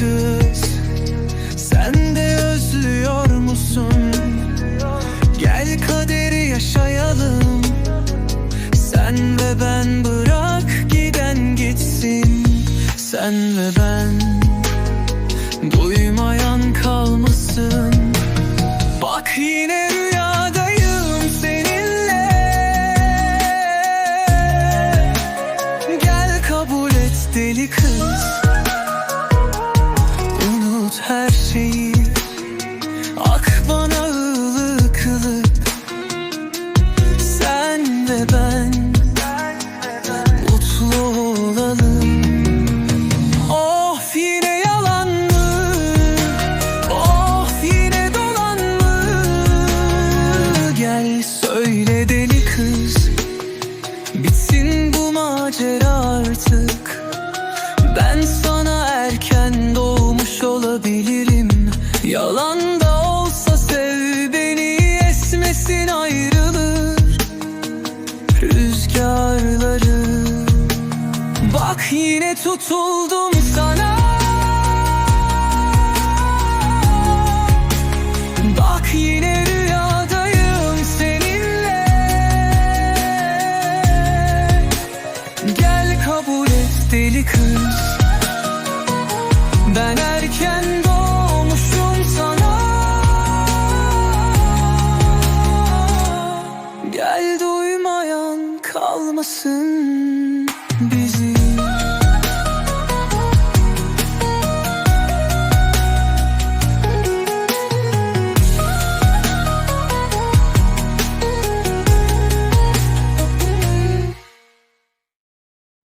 kız. Sen de özlüyor musun? Gel kaderi yaşayalım. Sen ve ben bırak giden gitsin. Sen ve ben Duymayan kalmasın. Bak yine rüyadayım seninle. Gel kabul et deli kız. Bitsin bu macera artık. Ben sana erken doğmuş olabilirim. Yalan da olsa sev beni Esmesin ayrılır. Rüzgarları. Bak yine tutuldum kız. Ben erken doğmuşum sana. Gel duymayan kalmasın